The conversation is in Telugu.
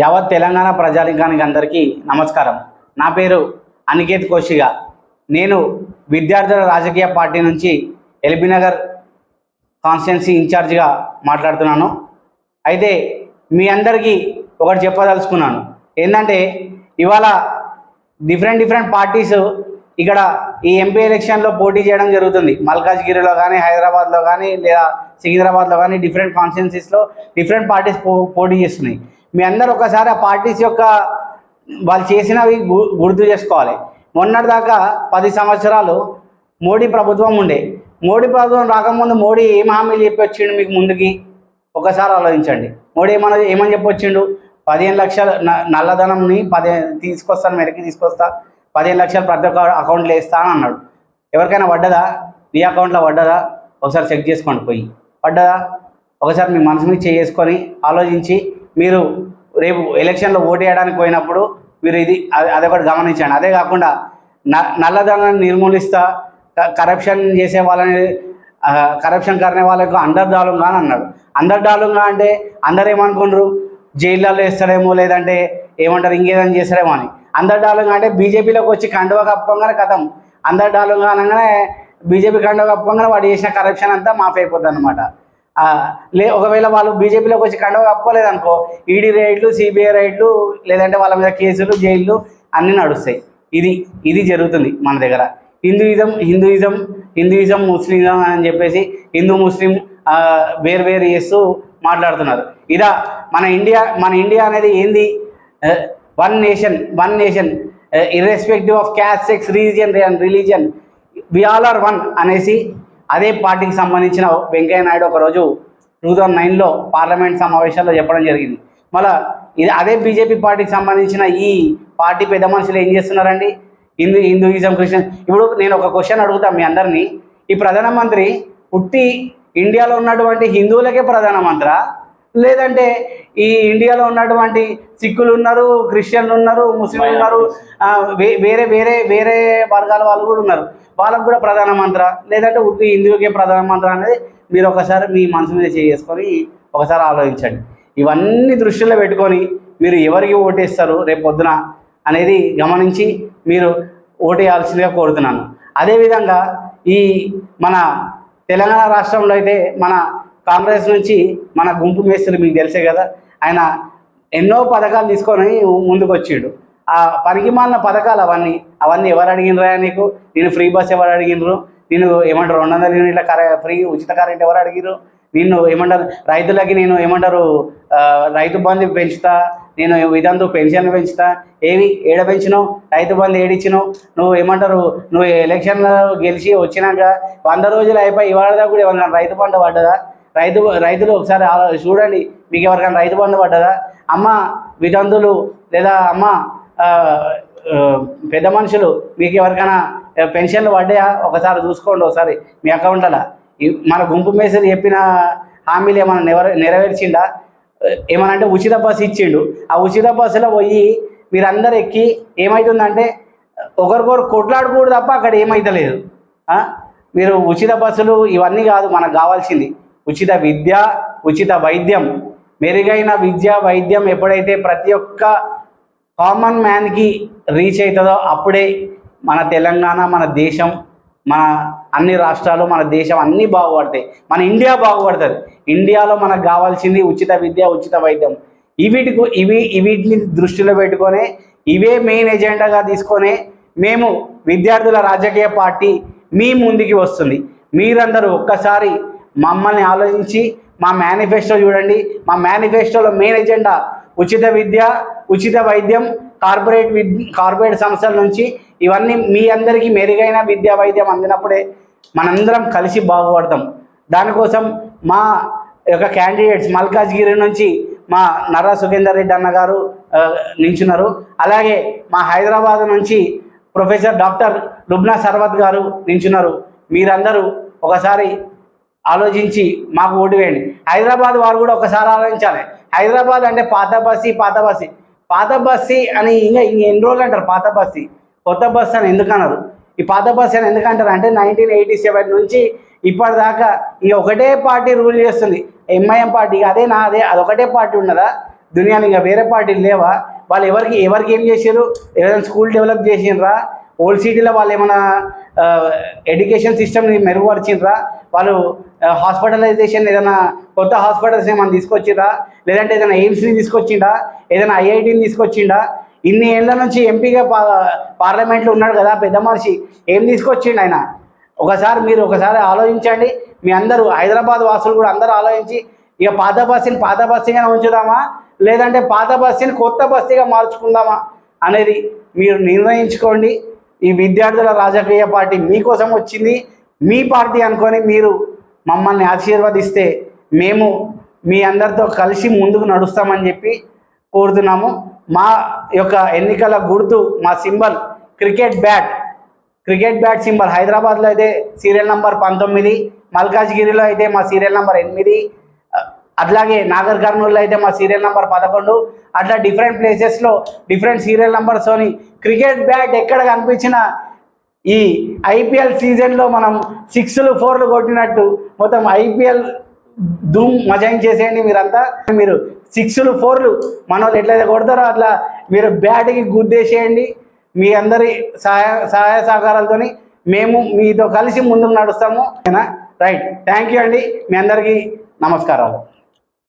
యావత్ తెలంగాణ ప్రజానికానికి అందరికీ నమస్కారం. నా పేరు అనికేత్ కోశిగా. నేను విద్యార్థుల రాజకీయ పార్టీ నుంచి ఎల్బీనగర్ కాన్స్టిట్యున్సీ ఇన్ఛార్జిగా మాట్లాడుతున్నాను. అయితే మీ అందరికీ ఒకటి చెప్పదలుచుకున్నాను. ఏంటంటే ఇవాళ డిఫరెంట్ డిఫరెంట్ పార్టీస్ ఇక్కడ ఈ ఎంపీ ఎలక్షన్లో పోటీ చేయడం జరుగుతుంది. మల్కాజ్గిరిలో కానీ హైదరాబాద్లో కానీ లేదా సికింద్రాబాద్లో కానీ డిఫరెంట్ కాన్స్టిట్యున్సీస్లో డిఫరెంట్ పార్టీస్ పో పోటీ చేస్తున్నాయి. మీ అందరు ఒకసారి ఆ పార్టీస్ యొక్క వాళ్ళు చేసినవి గు- గుర్తు చేసుకోవాలి. మొన్నటిదాకా పది సంవత్సరాలు మోడీ ప్రభుత్వం ఉండే. మోడీ ప్రభుత్వం రాకముందు మోడీ ఏం హామీలు చెప్పి వచ్చిండు మీకు ముందుకి? ఒకసారి ఆలోచించండి. మోడీ ఏమన్నా ఏమని చెప్పొచ్చిండు? పదిహేను లక్షలు న- నల్లధనంని పది తీసుకొస్తాను మెడకి తీసుకొస్తా. పదిహేను లక్షలు ప్రతి ఒక్క అకౌంట్లో వేస్తా అని అన్నాడు. ఎవరికైనా పడ్డదా? మీ అకౌంట్లో పడ్డదా? ఒకసారి చెక్ చేసుకోండి పోయి. పడ్డదా? ఒకసారి మీ మనసు మీద చేసుకొని ఆలోచించి మీరు రేపు ఎలక్షన్లో ఓటు వేయడానికి పోయినప్పుడు మీరు ఇది అది- అదొకటి గమనించండి. అదే కాకుండా న నల్లధనాన్ని నిర్మూలిస్తా కరప్షన్ చేసే వాళ్ళని కరప్షన్ కరనే వాళ్ళకు అండర్ డాలుంగా అని అన్నాడు. అండర్ డాలుంగా అంటే అందరు ఏమనుకుంటారు జైళ్ళల్లో వేస్తాడేమో లేదంటే ఏమంటారు? ఇంకేదైనా చేస్తాడేమో అని. అందర్ డాలుగా అంటే బీజేపీలోకి వచ్చి కండువా కప్పంగానే కథం. అందర్ డాలుగా అనగానే బీజేపీ కండువా కప్పంగానే వాడు చేసిన కరప్షన్ అంతా మాఫ్ అయిపోతుంది అనమాట లే ఒకవేళ వాళ్ళు బీజేపీలోకి వచ్చి కండవ కప్పుకోలేదు అనుకో ఈడీ రైడ్లు సిబిఐ రైడ్లు లేదంటే వాళ్ళ మీద కేసులు జైళ్ళు అన్నీ నడుస్తాయి. ఇది ఇది జరుగుతుంది మన దగ్గర. హిందూయిజం హిందూయిజం హిందూయిజం ముస్లింజం అని చెప్పేసి హిందూ ముస్లిం వేరు వేరు చేస్తూ మాట్లాడుతున్నారు. ఇదా మన ఇండియా మన ఇండియా అనేది ఏంది? One nation one nation irrespective of caste sex region and religion we all are one అనేసి అదే పార్టీకి సంబంధించిన వెంకయ్య నాయుడు ఒకరోజు టూ థౌజండ్ నైన్లో పార్లమెంట్ సమావేశాల్లో చెప్పడం జరిగింది. మళ్ళా ఇది అదే బీజేపీ పార్టీకి సంబంధించిన ఈ పార్టీ పెద్ద మనుషులు ఏం చేస్తున్నారండి? Hindu Hinduism Christian. ఇప్పుడు నేను ఒక క్వశ్చన్ అడుగుతా మీ అందరినీ. ఈ ప్రధానమంత్రి పుట్టి ఇండియాలో ఉన్నటువంటి హిందువులకే ప్రధానమంత్రా? లేదంటే ఈ ఇండియాలో ఉన్నటువంటి సిక్కులు ఉన్నారు క్రిస్టియన్లు ఉన్నారు ముస్లింలు ఉన్నారు వేరే వేరే వేరే వర్గాల వాళ్ళు కూడా ఉన్నారు. వాళ్ళకు కూడా ప్రధానమంత్రి లేదంటే ఉట్టి హిందువుకే ప్రధానమంత్రి అనేది మీరు ఒకసారి మీ మనసు మీద చేసుకొని ఒకసారి ఆలోచించండి. ఇవన్నీ దృష్టిలో పెట్టుకొని మీరు ఎవరికి ఓటేస్తారు రేపు పొద్దున అనేది గమనించి మీరు ఓటేయాల్సిందిగా కోరుతున్నాను. అదేవిధంగా ఈ మన తెలంగాణ రాష్ట్రంలో అయితే మన కాంగ్రెస్ నుంచి మన గుంపు మేస్త్రి మీకు తెలిసే కదా ఆయన ఎన్నో పథకాలు తీసుకొని ముందుకు వచ్చిండు ఆ పనికి మాలిన పథకాలు అవన్నీ అవన్నీ ఎవరు అడిగినరా నీకు? నేను ఫ్రీ బస్ ఎవరు అడిగినరు? నేను ఏమంటారు రెండు వందల యూనిట్ల కర ఫ్రీ ఉచిత కరెంట్ ఎవరు అడిగిరు? నిన్ను ఏమంటారు రైతులకి నేను ఏమంటారు రైతు బంధు పెంచుతా నేను ఇదంతా పెన్షన్ పెంచుతా ఏవి ఏడ పెంచినావు? రైతు బంధు ఏడిచ్చినావు? నువ్వు ఏమంటారు నువ్వు ఎలక్షన్లో గెలిచి వచ్చినాక వంద రోజులు అయిపోయి ఇవాళ కూడా ఏమన్నా రైతు బంధు పడ్డదా? రైతు రైతులు ఒకసారి చూడండి మీకు ఎవరికైనా రైతు బంధు పడ్డదా? అమ్మ వితంతులు లేదా అమ్మ పెద్ద మనుషులు మీకు ఎవరికైనా పెన్షన్లు పడ్డాయా? ఒకసారి చూసుకోండి ఒకసారి. మీ అకౌంట్లో మన గుంపు మేసరి చెప్పిన హామీలు ఏమైనా నెవర నెరవేర్చిండా? ఏమనంటే ఉచిత బస్సు ఇచ్చిండు. ఆ ఉచిత బస్సులో పోయి మీరందరూ ఎక్కి ఏమవుతుందంటే ఒకరికొకరు కొట్లాడుకోడు తప్ప అక్కడ ఏమైతలేదు. మీరు ఉచిత బస్సులు ఇవన్నీ కాదు మనకు కావాల్సింది. ఉచిత విద్య ఉచిత వైద్యం. మెరుగైన విద్య వైద్యం ఎప్పుడైతే ప్రతి ఒక్క కామన్ మ్యాన్కి రీచ్ అవుతుందో అప్పుడే మన తెలంగాణ మన దేశం మన అన్ని రాష్ట్రాలు మన దేశం అన్నీ బాగుపడతాయి. మన ఇండియా బాగుపడుతుంది. ఇండియాలో మనకు కావాల్సింది ఉచిత విద్య ఉచిత వైద్యం. ఇవిటికు ఇవి వీటిని దృష్టిలో పెట్టుకొని ఇవే మెయిన్ ఎజెండాగా తీసుకొని మేము విద్యార్థుల రాజకీయ పార్టీ మీ ముందుకి వస్తుంది. మీరందరూ ఒక్కసారి మమ్మల్ని ఆలోచించి మా మేనిఫెస్టో చూడండి. మా మేనిఫెస్టోలో మెయిన్ ఎజెండా ఉచిత విద్య ఉచిత వైద్యం కార్పొరేట్ విద్ కార్పొరేట్ సంస్థల నుంచి ఇవన్నీ మీ అందరికీ మెరుగైన విద్య వైద్యం అందినప్పుడే మనందరం కలిసి బాగుపడతాం. దానికోసం మా యొక్క క్యాండిడేట్స్ మల్కాజ్గిరి నుంచి మా నర్రా సుఖేందర్ రెడ్డి అన్న గారు నించున్నారు. అలాగే మా హైదరాబాద్ నుంచి ప్రొఫెసర్ డాక్టర్ రుబ్నా సర్వత్ గారు నించున్నారు. మీరందరూ ఒకసారి ఆలోచించి మాకు ఓటు వేయండి. హైదరాబాద్ వారు కూడా ఒకసారి ఆలోచించాలి. హైదరాబాద్ అంటే పాత బస్సి పాత బస్సి. పాత బస్సి అని ఇంకా ఇంక ఎన్ని రోజులు అంటారు? పాత బస్సి. కొత్త బస్సు అని ఎందుకు అన్నారు ఈ పాత బస్సు అని ఎందుకంటారు అంటే నైన్టీన్ ఎయిటీ సెవెన్ నుంచి ఇప్పటిదాకా ఈ ఒకటే పార్టీ రూల్ చేస్తుంది. ఎంఐఎం పార్టీ అదే నా అదే అదొకటే పార్టీ ఉన్నదా? దునియాని ఇంకా వేరే పార్టీలు లేవా? వాళ్ళు ఎవరికి ఎవరికి ఏం చేశారు ఏదైనా స్కూల్ డెవలప్ చేసినరా ఓల్డ్ సిటీలో వాళ్ళు ఏమైనా ఎడ్యుకేషన్ సిస్టమ్ని మెరుగుపరిచిండ్రా వాళ్ళు హాస్పిటలైజేషన్ ఏదైనా కొత్త హాస్పిటల్స్ ఏమైనా తీసుకొచ్చిండ్రా లేదంటే ఏదైనా ఎయిమ్స్ని తీసుకొచ్చిండా? ఏదైనా ఐఐటిని తీసుకొచ్చిండా? ఇన్ని ఏళ్ళ నుంచి ఎంపీగా పా పార్లమెంట్లో ఉన్నాడు కదా పెద్ద మనిషి. ఏం తీసుకొచ్చిండు ఆయన? ఒకసారి మీరు ఒకసారి ఆలోచించండి. మీ అందరూ హైదరాబాద్ వాసులు కూడా అందరూ ఆలోచించి ఇక పాత బస్సుని పాత బస్సుగా ఉంచుదామా? లేదంటే పాత బస్సుని కొత్త బస్సుగా మార్చుకుందామా? అనేది మీరు నిర్ణయించుకోండి. ఈ విద్యార్థుల రాజకీయ పార్టీ మీకోసం వచ్చింది. మీ పార్టీ అనుకొని మీరు మమ్మల్ని ఆశీర్వదిస్తే మేము మీ అందరితో కలిసి ముందుకు నడుస్తామని చెప్పి కోరుతున్నాము. మా యొక్క ఎన్నికల గుర్తు మా symbol cricket bat. Cricket bat symbol హైదరాబాద్లో అయితే సీరియల్ నంబర్ పంతొమ్మిది మల్కాజ్గిరిలో అయితే మా సీరియల్ నంబర్ ఎనిమిది అట్లాగే నాగర్ కర్నూలులో అయితే మా సీరియల్ నంబర్ పదకొండు అట్లా డిఫరెంట్ ప్లేసెస్లో డిఫరెంట్ సీరియల్ నంబర్స్తోని క్రికెట్ బ్యాట్ ఎక్కడ కనిపించినా ఈ ఐపీఎల్ సీజన్లో మనం సిక్స్లు ఫోర్లు కొట్టినట్టు మొత్తం ఐపీఎల్ ధూమ్ మజాయింగ్ చేసేయండి మీరంతా. మీరు సిక్స్లు ఫోర్లు మన వాళ్ళు ఎట్లయితే కొడతారో అట్లా మీరు బ్యాట్కి గుద్దేసేయండి. మీ అందరి సహాయ సహాయ సహకారాలతోని మేము మీతో కలిసి ముందుకు నడుస్తాము. రైట్. థ్యాంక్ యూ అండి. మీ అందరికీ నమస్కారాలు.